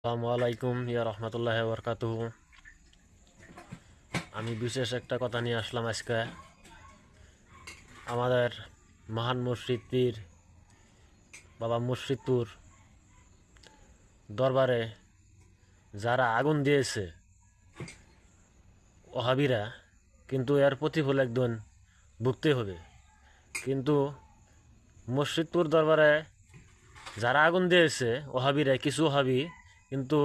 আসসালামু আলাইকুম ইয়া রহমতুল্লাহ বরকাতুহ আমি বিশেষ একটা কথা নিয়ে আসলাম আজকে। আমাদের মহান মুর্শিদ পীর বাবা মুর্শিদপুর দরবারে যারা আগুন দিয়েছে, ওহাবিরা কিন্তু এর প্রতিফল একদিন ভুগতে হবে। কিন্তু মুর্শিদপুর দরবারে যারা আগুন দিয়েছে, ওহাবিরা, কিছু ওহাবি কিন্তু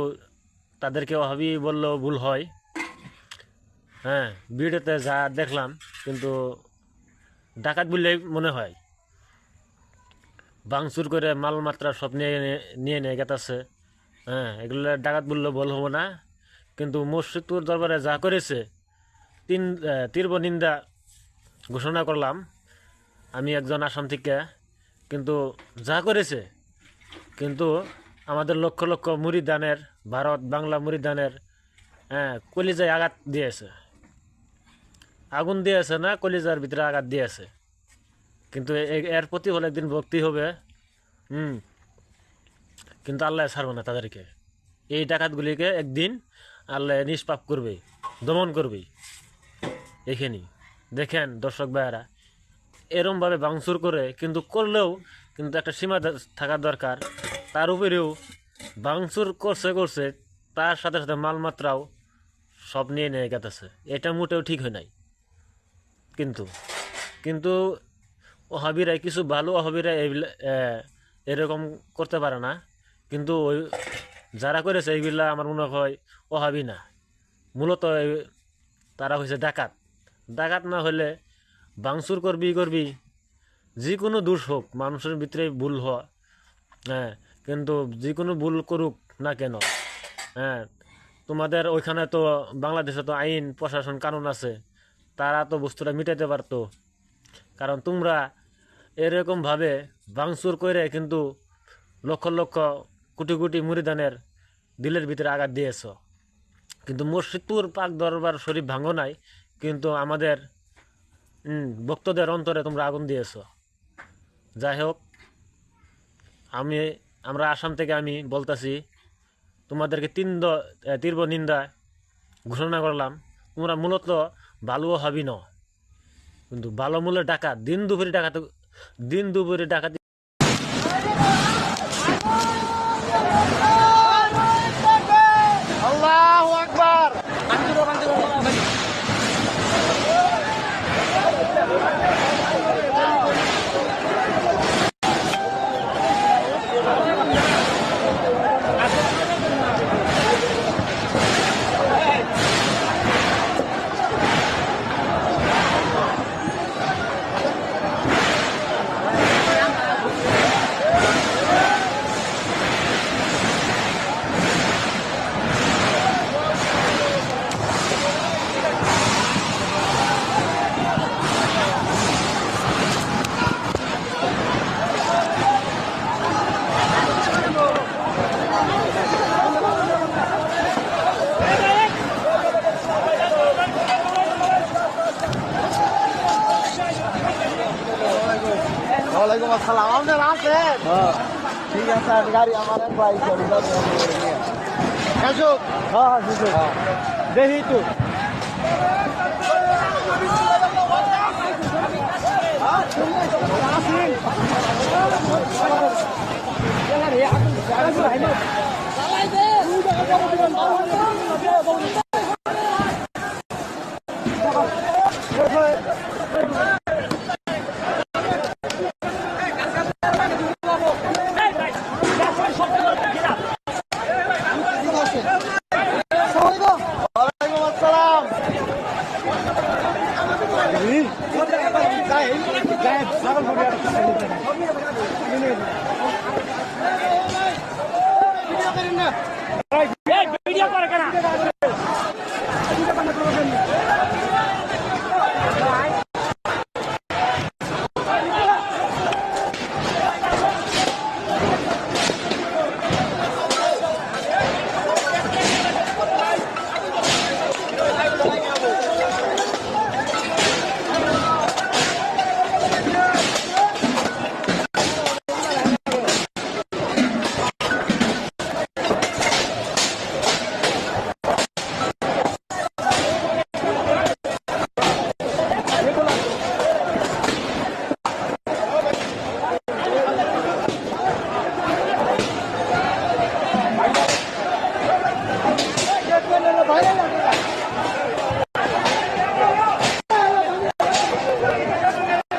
তাদেরকে ওহাবি বললেও ভুল হয়। হ্যাঁ ভিডিওতে যা দেখলাম কিন্তু ডাকাত বললেই মনে হয়। বাংচুর করে মাল মাত্রা সব নিয়ে নিয়ে নিয়ে গেতাছে। হ্যাঁ এগুলো ডাকাত বললে বল হব না। কিন্তু মসজিদপুর দরবারে যা করেছে, তিন তীব্র নিন্দা ঘোষণা করলাম আমি একজন আসাম থেকে। কিন্তু যা করেছে, কিন্তু আমাদের লক্ষ লক্ষ মুরিদানের, ভারত, বাংলা মুরিদানের হ্যাঁ কলিজায় আঘাত দিয়েছে। আগুন দিয়েছে না, কলিজার ভিতরে আঘাত দিয়েছে। কিন্তু এর প্রতি হলে একদিন ভক্তি হবে। হুম। কিন্তু আল্লাহ ছাড়বে না তাদেরকে। এই ডাকাতগুলিকে একদিন আল্লাহ নিষ্পাপ করবে, দমন করবে। এখানে দেখেন দর্শক ভাইয়ারা, এরমভাবে বাংসুর করে কিন্তু করলেও কিন্তু একটা সীমা থাকা দরকার। তার উপরেও বাংসুর করছে করছে তার সাথে সাথে মালমাত্রাও সব নিয়ে নিয়ে গেতেছে। এটা মোটেও ঠিক হয় নাই। কিন্তু কিন্তু ওহাবিরাই কিছু ভালো আহ, এরকম করতে পারে না। কিন্তু ওই যারা করেছে এইগুলা আমার মনে হয় ওহাবি না। মূলত তারা হয়েছে ডাকাত। ডাকাত না হলে বাংসুর করবি করবি যে কোনো দোষ হোক মানুষের ভিতরে ভুল হওয়া হ্যাঁ কিন্তু যে কোনো ভুল করুক না কেন হ্যাঁ তোমাদের ওইখানে তো বাংলাদেশে তো আইন, প্রশাসন, কানুন আছে, তারা তো বস্তুটা মিটাতে পারতো। কারণ তোমরা এরকমভাবে ভাঙচুর করে কিন্তু লক্ষ লক্ষ কোটি কোটি মুরিদানের দিলের ভিতরে আঘাত দিয়েছ। কিন্তু মসজিদপুর পাক দরবার শরীফ ভাঙো নাই, কিন্তু আমাদের ভক্তদের অন্তরে তোমরা আগুন দিয়েছ। যাই হোক, আমি আমরা আসাম থেকে আমি বলতাছি, তোমাদেরকে তিন তীব্র নিন্দা ঘোষণা করলাম। তোমরা মূলত ভালোও হবি ন কিন্তু ভালো মূল্যে ডাকা দিন দুপুরে ডাকাতে, দিন দুপুরে ডাকাতি আল্লাহু আকবার ওয়ালাইকুম আসসালাম। আপনার আছেন? ঠিক আছে গাড়ি আমার যাবে। সুযোগ হ্যাঁ হ্যাঁ সুযোগ দেখি তো। ওয়ালাইকুম ভিডিও করেন না